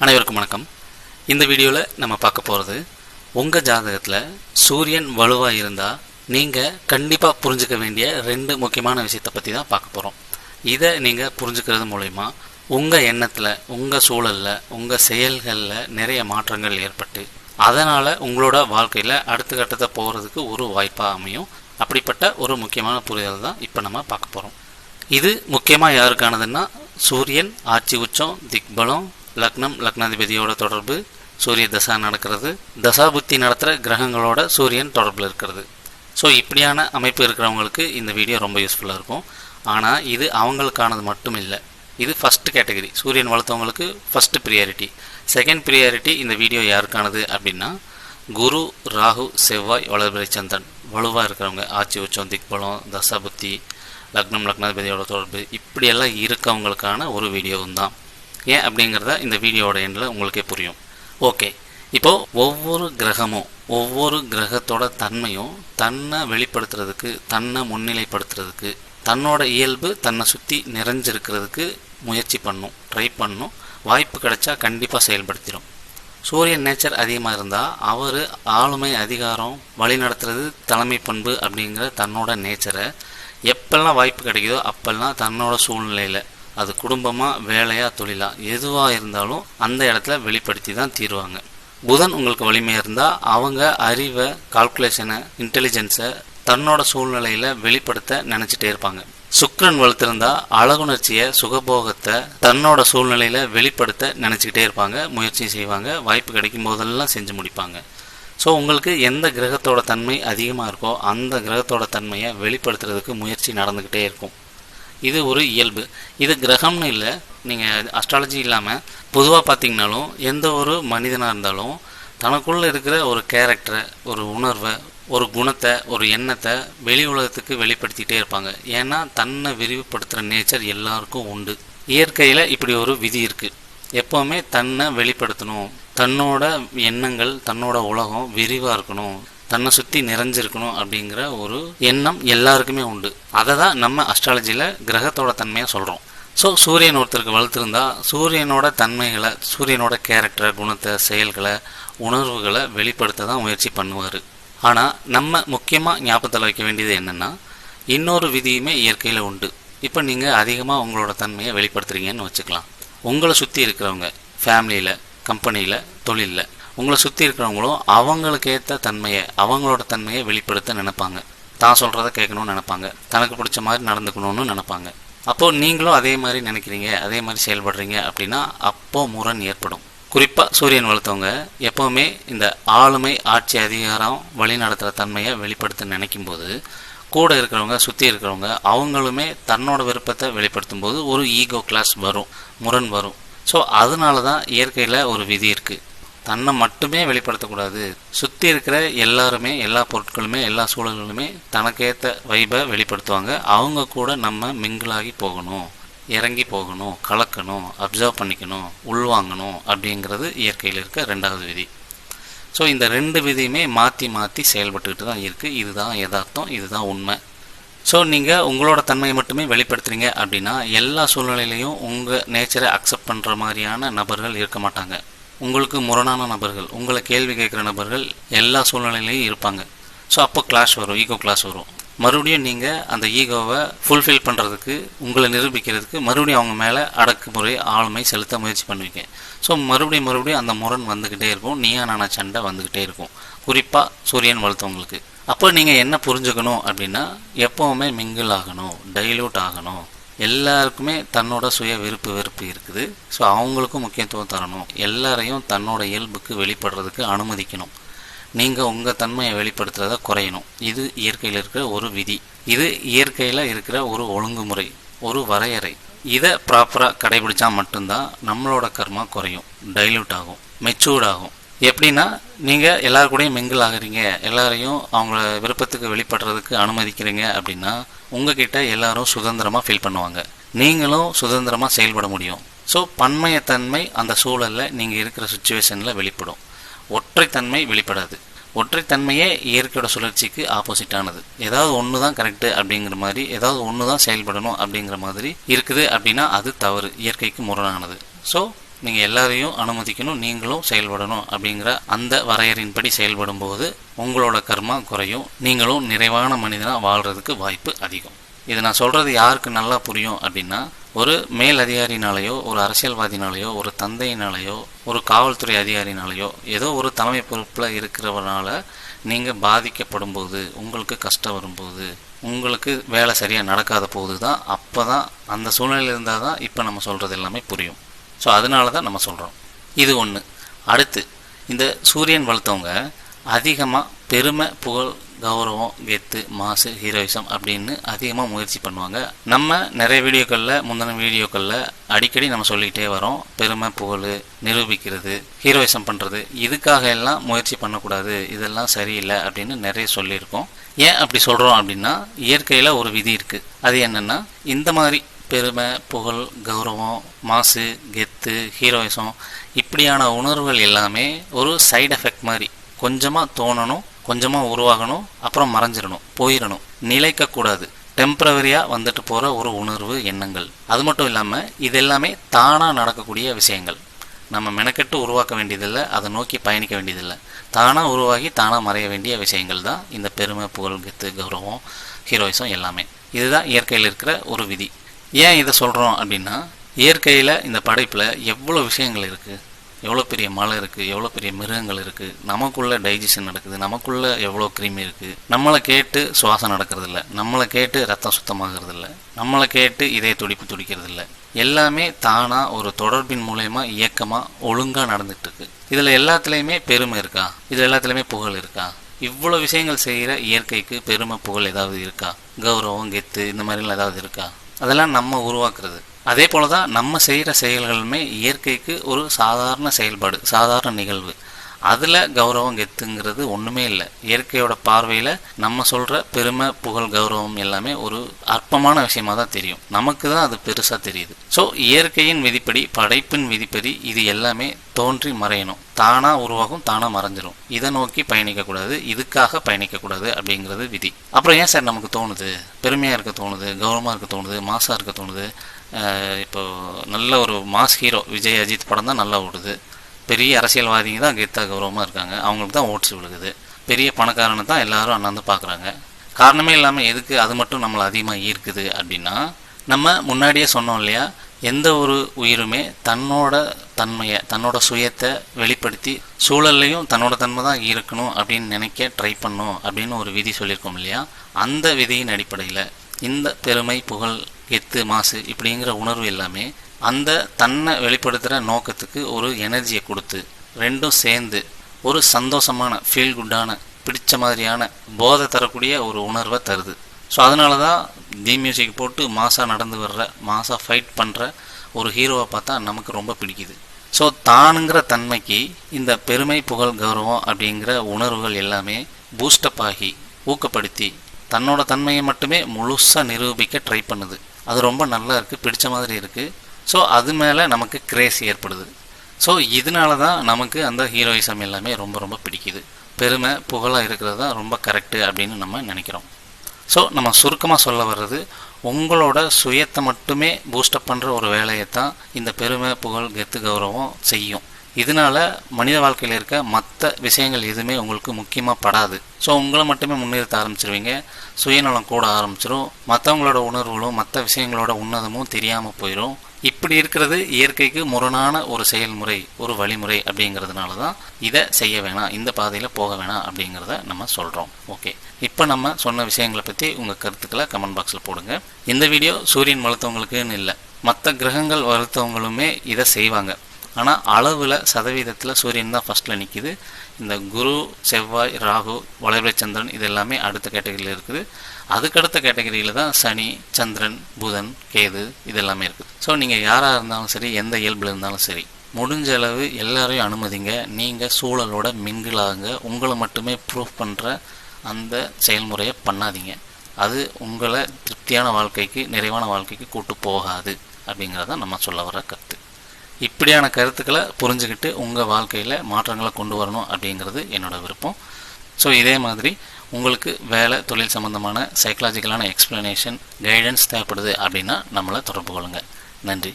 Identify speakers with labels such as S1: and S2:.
S1: அனைவருக்கும் வணக்கம். இந்த வீடியோவில் நம்ம பார்க்க போகிறது உங்கள் ஜாதகத்தில் சூரியன் வலுவாக இருந்தால் நீங்கள் கண்டிப்பாக புரிஞ்சுக்க வேண்டிய ரெண்டு முக்கியமான விஷயத்தை பற்றி தான் பார்க்க போகிறோம் இதை நீங்கள் புரிஞ்சுக்கிறது மூலயமா உங்கள் எண்ணத்தில் உங்கள் சூழலில் உங்கள் செயல்களில் நிறைய மாற்றங்கள் ஏற்பட்டு அதனால் உங்களோட வாழ்க்கையில் அடுத்த கட்டத்தை போகிறதுக்கு ஒரு வாய்ப்பாக அமையும். அப்படிப்பட்ட ஒரு முக்கியமான புரிதல் தான் இப்போ நம்ம பார்க்க போகிறோம் இது முக்கியமாக யாருக்கானதுன்னா சூரியன் ஆட்சி உச்சம் திக்பலம் லக்னம் லக்னாதிபதியோட தொடர்பு சூரிய தசா நடக்கிறது. தசா புத்தி நடத்துகிற கிரகங்களோட சூரியன் தொடர்பில் இருக்கிறது. ஸோ இப்படியான அமைப்பு இருக்கிறவங்களுக்கு இந்த வீடியோ ரொம்ப யூஸ்ஃபுல்லாக இருக்கும். ஆனால் இது அவங்களுக்கானது மட்டும் இல்லை. இது ஃபஸ்ட்டு கேட்டகரி சூரியன் வளர்த்தவங்களுக்கு ஃபஸ்ட்டு ப்ரியாரிட்டி செகண்ட் ப்ரியாரிட்டி இந்த வீடியோ யாருக்கானது அப்படின்னா குரு ராகு செவ்வாய் வளர்பிறை சந்திரன். வலுவாக இருக்கிறவங்க ஆட்சி உச்சம் திக்பலம் தசாபுத்தி லக்னம் லக்னாதிபதியோட தொடர்பு இப்படியெல்லாம் இருக்கவங்களுக்கான ஒரு வீடியோவும் தான். ஏன் அப்படிங்கிறத இந்த வீடியோவோட எண்டில் உங்களுக்கே புரியும். ஓகே. இப்போது ஒவ்வொரு கிரகமும் ஒவ்வொரு கிரகத்தோட தன்மையும் தன்னை வெளிப்படுத்துறதுக்கு தன்னை முன்னிலைப்படுத்துறதுக்கு தன்னோட இயல்பு தன்னை சுற்றி நிறைஞ்சிருக்கிறதுக்கு முயற்சி பண்ணும் ட்ரை பண்ணும். வாய்ப்பு கிடைச்சா கண்டிப்பாக செயல்படுத்திடும் சூரியன் நேச்சர் அதிகமாக இருந்தால் அவர் ஆளுமை அதிகாரம் வழி நடத்துறது தலைமை பண்பு அப்படிங்கிற தன்னோட நேச்சரை எப்பெல்லாம் வாய்ப்பு கிடைக்குதோ அப்பெல்லாம் தன்னோட சூழ்நிலையில் அது குடும்பமாக வேலையாக தொழிலாக எதுவாக இருந்தாலும் அந்த இடத்துல வெளிப்படுத்தி தான் தீருவாங்க. புதன் உங்களுக்கு வலிமையாக இருந்தால் அவங்க அறிவை கால்குலேஷனை இன்டெலிஜென்ஸை தன்னோட சூழ்நிலையில் வெளிப்படுத்த நினச்சிட்டே இருப்பாங்க. சுக்ரன் வளர்த்திருந்தா அழகுணர்ச்சியை சுகபோகத்தை தன்னோட சூழ்நிலையில் வெளிப்படுத்த நினச்சிக்கிட்டே இருப்பாங்க. முயற்சி செய்வாங்க. வாய்ப்பு கிடைக்கும் போதெல்லாம் செஞ்சு முடிப்பாங்க. ஸோ உங்களுக்கு எந்த கிரகத்தோட தன்மை அதிகமாக இருக்கோ அந்த கிரகத்தோட தன்மையை வெளிப்படுத்துறதுக்கு முயற்சி நடந்துக்கிட்டே இருக்கும். இது ஒரு இயல்பு. இது கிரகம்னு இல்லை. நீங்கள் அஸ்ட்ராலஜி இல்லாமல் பொதுவாக பார்த்தீங்கனாலும் எந்த ஒரு மனிதனாக இருந்தாலும் தனக்குள்ளே இருக்கிற ஒரு கேரக்டரை ஒரு உணர்வை ஒரு குணத்தை ஒரு எண்ணத்தை வெளி உலகத்துக்கு வெளிப்படுத்திகிட்டே இருப்பாங்க. ஏன்னா தன்னை விரிவுபடுத்துகிற நேச்சர் எல்லாருக்கும் உண்டு. இயற்கையில் இப்படி ஒரு விதி இருக்குது எப்போவுமே தன்னை வெளிப்படுத்தணும். தன்னோட எண்ணங்கள் தன்னோட உலகம் விரிவாக இருக்கணும். தன்னை சுற்றி நிறைஞ்சிருக்கணும் அப்படிங்கிற ஒரு எண்ணம் எல்லாருக்குமே உண்டு. அதை தான் நம்ம அஸ்ட்ராலஜியில் கிரகத்தோட தன்மையாக சொல்கிறோம் ஸோ சூரியன் ஒருத்தருக்கு வளர்த்துருந்தா சூரியனோட தன்மைகளை சூரியனோட கேரக்டரை குணத்தை செயல்களை உணர்வுகளை வெளிப்படுத்த தான் முயற்சி பண்ணுவார். ஆனால் நம்ம முக்கியமாக ஞாபகத்தில் வைக்க வேண்டியது என்னென்னா இன்னொரு விதியுமே இயற்கையில் உண்டு. இப்போ நீங்கள் அதிகமாக உங்களோட தன்மையை வெளிப்படுத்துறீங்கன்னு வச்சுக்கலாம். உங்களை சுற்றி இருக்கிறவங்க ஃபேமிலியில் கம்பெனியில் தொழிலில் உங்களை சுற்றி இருக்கிறவங்களும் அவங்களுக்கு ஏற்ற தன்மையை அவங்களோட தன்மையை வெளிப்படுத்த நினைப்பாங்க. தான் சொல்கிறத கேட்கணும்னு நினைப்பாங்க. தனக்கு பிடிச்ச மாதிரி நடந்துக்கணும்னு நினைப்பாங்க. அப்போது நீங்களும் அதே மாதிரி நினைக்கிறீங்க அதே மாதிரி செயல்படுறீங்க அப்படின்னா அப்போது முரண் ஏற்படும். குறிப்பாக சூரியன் வளர்த்தவங்க எப்போவுமே இந்த ஆளுமை ஆட்சி அதிகாரம் வழி நடத்துகிற தன்மையை வெளிப்படுத்த நினைக்கும் போது கூட இருக்கிறவங்க சுற்றி இருக்கிறவங்க அவங்களுமே தன்னோட விருப்பத்தை வெளிப்படுத்தும் போது ஒரு ஈகோ கிளாஸ் வரும் முரண் வரும். ஸோ அதனால தான் இயற்கையில் ஒரு விதி இருக்குது தன்னை மட்டுமே வெளிப்படுத்தக்கூடாது. சுற்றி இருக்கிற எல்லாருமே எல்லா பொருட்களுமே எல்லா சூழல்களுமே தனக்கேற்ற வைபை வெளிப்படுத்துவாங்க. அவங்க கூட நம்ம மிங்கிளாகி போகணும் இறங்கி போகணும் கலக்கணும் அப்சர்வ் பண்ணிக்கணும் உள்வாங்கணும் அப்படிங்கிறது இயற்கையில் இருக்க ரெண்டாவது விதி. ஸோ இந்த ரெண்டு விதியுமே மாற்றி மாற்றி செயல்பட்டுக்கிட்டு தான் இருக்குது இதுதான் யதார்த்தம் இதுதான் உண்மை. ஸோ நீங்கள் உங்களோட தன்மையை மட்டுமே வெளிப்படுத்துறீங்க அப்படின்னா எல்லா சூழ்நிலையிலையும் உங்கள் நேச்சரை அக்செப்ட் பண்ணுற மாதிரியான நபர்கள் இருக்க மாட்டாங்க. உங்களுக்கு முரணான நபர்கள் உங்களை கேள்வி கேட்குற நபர்கள் எல்லா சூழ்நிலையிலையும் இருப்பாங்க. ஸோ அப்போ கிளாஷ் வரும் ஈகோ கிளாஷ் வரும். மறுபடியும் நீங்கள் அந்த ஈகோவை ஃபுல்ஃபில் பண்ணுறதுக்கு உங்களை நிரூபிக்கிறதுக்கு மறுபடியும் அவங்க மேலே அடக்குமுறை ஆளுமை செலுத்த முயற்சி பண்ணுவீங்க. ஸோ மறுபடியும் மறுபடியும் அந்த முரண் வந்துக்கிட்டே இருக்கும் நீயா நானா சண்டை வந்துக்கிட்டே இருக்கும். குறிப்பாக சூரியன் வளர்த்தவங்களுக்கு. அப்போ நீங்கள் என்ன புரிஞ்சுக்கணும் அப்படின்னா எப்போவுமே மிங்கிள் ஆகணும் டைல்யூட் ஆகணும். எல்லாருக்குமே தன்னோட சுய விருப்பு வெறுப்பு இருக்குது. ஸோ அவங்களுக்கும் முக்கியத்துவம் தரணும். எல்லாரையும் தன்னோட இயல்புக்கு வெளிப்படுறதுக்கு அனுமதிக்கணும். நீங்கள் உங்கள் தன்மையை வெளிப்படுத்துறத குறையணும். இது இயற்கையில் இருக்கிற ஒரு விதி. இது இயற்கையில் இருக்கிற ஒரு ஒழுங்குமுறை ஒரு வரையறை. இதை ப்ராப்பராக கடைபிடிச்சா மட்டும்தான் நம்மளோட கர்மா குறையும். டைல்யூட் ஆகும். மெச்சூர்ட் ஆகும். எப்படின்னா நீங்கள் எல்லாரு கூடயும் மிங்கிள் ஆகுறீங்க எல்லாரையும் அவங்கள விருப்பத்துக்கு வெளிப்படுறதுக்கு அனுமதிக்கிறீங்க அப்படின்னா உங்ககிட்ட எல்லாரும் சுதந்திரமாக ஃபீல் பண்ணுவாங்க. நீங்களும் சுதந்திரமாக செயல்பட முடியும். ஸோ பன்மையத்தன்மை அந்த சூழலில் நீங்கள் இருக்கிற சுச்சுவேஷனில் வெளிப்படும். ஒற்றைத்தன்மை வெளிப்படாது. ஒற்றைத்தன்மையே இயற்கையோட சுழற்சிக்கு ஆப்போசிட்டானது ஏதாவது ஒன்று தான் கரெக்டு அப்படிங்கிற மாதிரி ஏதாவது ஒன்று தான் செயல்படணும் அப்படிங்கிற மாதிரி இருக்குது அப்படின்னா அது தவறு. இயற்கைக்கு முரணானது. ஸோ நீங்கள் எல்லாரையும் அனுமதிக்கணும் நீங்களும் செயல்படணும் அப்படிங்கிற அந்த வரையறையின்படி செயல்படும்போது உங்களோட கர்மா குறையும். நீங்களும் நிறைவான மனிதனாக வாழ்கிறதுக்கு வாய்ப்பு அதிகம். இது நான் சொல்கிறது யாருக்கு நல்லா புரியும் அப்படின்னா ஒரு மேல் அதிகாரினாலேயோ ஒரு அரசியல்வாதினாலேயோ ஒரு தந்தையினாலேயோ ஒரு காவல்துறை அதிகாரினாலேயோ ஏதோ ஒரு தலைமை பொறுப்பில் இருக்கிறவனால நீங்கள் பாதிக்கப்படும் போது உங்களுக்கு கஷ்டம் வரும்போது உங்களுக்கு வேலை சரியாக நடக்காத போது தான் அப்போ தான் அந்த சூழ்நிலை இருந்தால் தான் இப்போ நம்ம சொல்கிறது எல்லாமே புரியும். ஸோ அதனால தான் நம்ம சொல்கிறோம் இது ஒன்று அடுத்து இந்த சூரியன் வளர்த்தவங்க அதிகமாக பெருமை புகழ் கௌரவம் கெத்து மாசு ஹீரோயிசம் அப்படின்னு அதிகமாக முயற்சி பண்ணுவாங்க. நம்ம நிறைய வீடியோக்களில் முந்தின வீடியோக்களில் அடிக்கடி நம்ம சொல்லிக்கிட்டே வரோம். பெருமை புகழ் நிரூபிக்கிறது ஹீரோயிசம் பண்ணுறது இதுக்காக எல்லாம் முயற்சி பண்ணக்கூடாது. இதெல்லாம் சரியில்லை அப்படின்னு நிறைய சொல்லியிருக்கோம். ஏன் அப்படி சொல்கிறோம் அப்படின்னா இயற்கையில் ஒரு விதி இருக்குது அது என்னென்னா இந்த மாதிரி பெருமை புகழ் கௌரவம் மாசு கெத்து ஹீரோயிசம் இப்படியான உணர்வுகள் எல்லாமே ஒரு சைடு எஃபெக்ட் மாதிரி. கொஞ்சமாக தோணணும் கொஞ்சமாக உருவாகணும் அப்புறம் மறைஞ்சிடணும் போயிடணும். நிலைக்கக்கூடாது. டெம்பரவரியாக வந்துட்டு போகிற ஒரு உணர்வு எண்ணங்கள். அது மட்டும் இல்லாமல் இது எல்லாமே தானாக நடக்கக்கூடிய விஷயங்கள். நம்ம மெனக்கெட்டு உருவாக்க வேண்டியதில்லை அதை நோக்கி பயணிக்க வேண்டியதில்லை. தானாக உருவாகி தானாக மறைய வேண்டிய விஷயங்கள் தான் இந்த பெருமை புகழ் கெத்து கௌரவம் ஹீரோயிசம் எல்லாமே. இதுதான் இயற்கையில் இருக்கிற ஒரு விதி. ஏன் இதை சொல்கிறோம் அப்படின்னா இயற்கையில் இந்த படைப்பில் எவ்வளோ விஷயங்கள் இருக்குது எவ்வளோ பெரிய மலை இருக்குது எவ்வளோ பெரிய மிருகங்கள் இருக்குது நமக்குள்ளே டைஜஷன் நடக்குது. நமக்குள்ளே எவ்வளோ கிருமி இருக்குது நம்மளை கேட்டு சுவாசம் நடக்கிறதில்ல. நம்மளை கேட்டு ரத்தம் சுத்தமாகறதில்ல. நம்மளை கேட்டு இதய துடிப்பு துடிக்கிறதில்ல. எல்லாமே தானாக ஒரு தொடர்பின் மூலயமா இயக்கமாக ஒழுங்காக நடந்துகிட்ருக்கு இதில் எல்லாத்துலேயுமே பெருமை இருக்கா? இதில் எல்லாத்துலேயுமே புகழ் இருக்கா? இவ்வளோ விஷயங்கள் செய்கிற இயற்கைக்கு பெருமை புகழ் ஏதாவது இருக்கா? கௌரவம் கெத்து இந்த மாதிரிலாம் ஏதாவது இருக்கா? அதெல்லாம் நம்ம உருவாக்குறது. அதே போல தான் நம்ம செய்கிற செயல்களுமே இயற்கைக்கு ஒரு சாதாரண செயல்பாடு சாதாரண நிகழ்வு. அதில் கௌரவம் கெத்துங்கிறது ஒன்றுமே இல்லை. இயற்கையோட பார்வையில் நம்ம சொல்கிற பெருமை புகழ் கௌரவம் எல்லாமே ஒரு அற்பமான விஷயமா தான் தெரியும். நமக்கு தான் அது பெருசாக தெரியுது. ஸோ இயற்கையின் விதிப்படி படைப்பின் விதிப்படி இது எல்லாமே தோன்றி மறையணும். தானாக உருவாகும் தானாக மறைஞ்சிரும். இதை நோக்கி பயணிக்கக்கூடாது இதுக்காக பயணிக்கக்கூடாது அப்படிங்கிறது விதி. அப்புறம் ஏன் சார் நமக்கு தோணுது? பெருமையாக இருக்க தோணுது கௌரவமாக இருக்க தோணுது மாசாக இருக்க தோணுது. இப்போ நல்ல ஒரு மாஸ் ஹீரோ விஜய் அஜித் படம் தான் நல்லா ஓடுது. பெரிய அரசியல்வாதிங்க தான் கீதா கௌரவமாக இருக்காங்க. அவங்களுக்கு தான் ஓட்ஸ் விழுகுது. பெரிய பணக்காரனை தான் எல்லாரும் அண்ணாந்து பார்க்குறாங்க காரணமே இல்லாமல் எதுக்கு அது மட்டும் நம்மளை அதிகமாக ஈர்க்குது அப்படின்னா நம்ம முன்னாடியே சொன்னோம் இல்லையா எந்த ஒரு உயிருமே தன்னோட தன்மையை தன்னோட சுயத்தை வெளிப்படுத்தி சூழல்லையும் தன்னோட தன்மை தான் இருக்கணும் அப்படின்னு நினைக்க ட்ரை பண்ணும் அப்படின்னு ஒரு விதி சொல்லியிருக்கோம் இல்லையா அந்த விதியின் அடிப்படையில் இந்த பெருமை புகழ் கெத்து மாசு இப்படிங்கிற உணர்வு எல்லாமே அந்த தன்னை வெளிப்படுத்துகிற நோக்கத்துக்கு ஒரு எனர்ஜியை கொடுத்து ரெண்டும் சேர்ந்து ஒரு சந்தோஷமான ஃபீல் குட்டான பிடிச்ச மாதிரியான போதை தரக்கூடிய ஒரு உணர்வை தருது. ஸோ அதனால தான் தி மியூசிக் போட்டு மாசாக நடந்து வர்ற மாசாக ஃபைட் பண்ணுற ஒரு ஹீரோவை பார்த்தா நமக்கு ரொம்ப பிடிக்குது. ஸோ தானுங்கிற தன்மைக்கு இந்த பெருமை புகழ் கௌரவம் அப்படிங்கிற உணர்வுகள் எல்லாமே பூஸ்டப் ஆகி ஊக்கப்படுத்தி தன்னோட தன்மையை மட்டுமே முழுசாக நிரூபிக்க ட்ரை பண்ணுது. அது ரொம்ப நல்லா இருக்குது பிடிச்ச மாதிரி இருக்குது ஸோ அது மேலே நமக்கு கிரேஸ் ஏற்படுது. ஸோ இதனால தான் நமக்கு அந்த ஹீரோயிசம் எல்லாமே ரொம்ப ரொம்ப பிடிக்குது. பெருமை புகழாக இருக்கிறது தான் ரொம்ப கரெக்டு அப்படின்னு நம்ம நினைக்கிறோம். ஸோ நம்ம சுருக்கமாக சொல்ல வர்றது உங்களோட சுயத்தை மட்டுமே பூஸ்டப் பண்ணுற ஒரு வேலையை தான் இந்த பெருமை புகழ் கெத்து கௌரவம் செய்யும். இதனால மனித வாழ்க்கையில் இருக்க மற்ற விஷயங்கள் எதுவுமே உங்களுக்கு முக்கியமாக படாது. ஸோ உங்களை மட்டுமே முன்னிறுத்த ஆரம்பிச்சிருவீங்க. சுயநலம் கூட ஆரம்பிச்சிடும் மற்றவங்களோட உணர்வுகளும் மற்ற விஷயங்களோட உன்னதமும் தெரியாமல் போயிடும் இப்படி இருக்கிறது இயற்கைக்கு முரணான ஒரு செயல்முறை ஒரு வழிமுறை அப்படிங்கிறதுனால தான் இதை செய்ய வேணாம் இந்த பாதையில் போக வேணாம் அப்படிங்கிறத நம்ம சொல்கிறோம் ஓகே இப்போ நம்ம சொன்ன விஷயங்களை பற்றி உங்கள் கருத்துக்களை கமெண்ட் பாக்ஸில் போடுங்க. இந்த வீடியோ சூரியன் வளர்த்தவங்களுக்குன்னு இல்லை மற்ற கிரகங்கள் வளர்த்தவங்களுமே இதை செய்வாங்க. ஆனால் அளவில் சதவீதத்தில் சூரியன் தான் ஃபஸ்ட்டில் நிற்கிது இந்த குரு செவ்வாய் ராகு வளர்பிறை சந்திரன் இது எல்லாமே அடுத்த கேட்டகரியில் இருக்குது. அதுக்கடுத்த கேட்டகரியில் தான் சனி சந்திரன் புதன் கேது இது எல்லாமே இருக்குது. ஸோ நீங்கள் யாராக இருந்தாலும் சரி எந்த இயல்பில் இருந்தாலும் சரி முடிஞ்ச அளவு எல்லாரையும் அனுமதிங்க. நீங்கள் சூழலோட மிங்கிளாகுங்க உங்களை மட்டுமே ப்ரூஃப் பண்ணுற அந்த செயல்முறையை பண்ணாதீங்க. அது உங்களை திருப்தியான வாழ்க்கைக்கு நிறைவான வாழ்க்கைக்கு கூட்டு போகாது. அப்படிங்கிறத நம்ம சொல்ல வர கருத்து. இப்படியான கருத்துக்களை புரிஞ்சுக்கிட்டு உங்கள் வாழ்க்கையில் மாற்றங்களை கொண்டு வரணும் அப்படிங்கிறது என்னோடய விருப்பம். ஸோ இதே மாதிரி உங்களுக்கு வேலை தொழில் சம்மந்தமான சைக்கலாஜிக்கலான எக்ஸ்ப்ளனேஷன் கைடன்ஸ் தேவைப்படுது அப்படின்னா நம்மளை தொடர்பு கொள்ளுங்கள் நன்றி.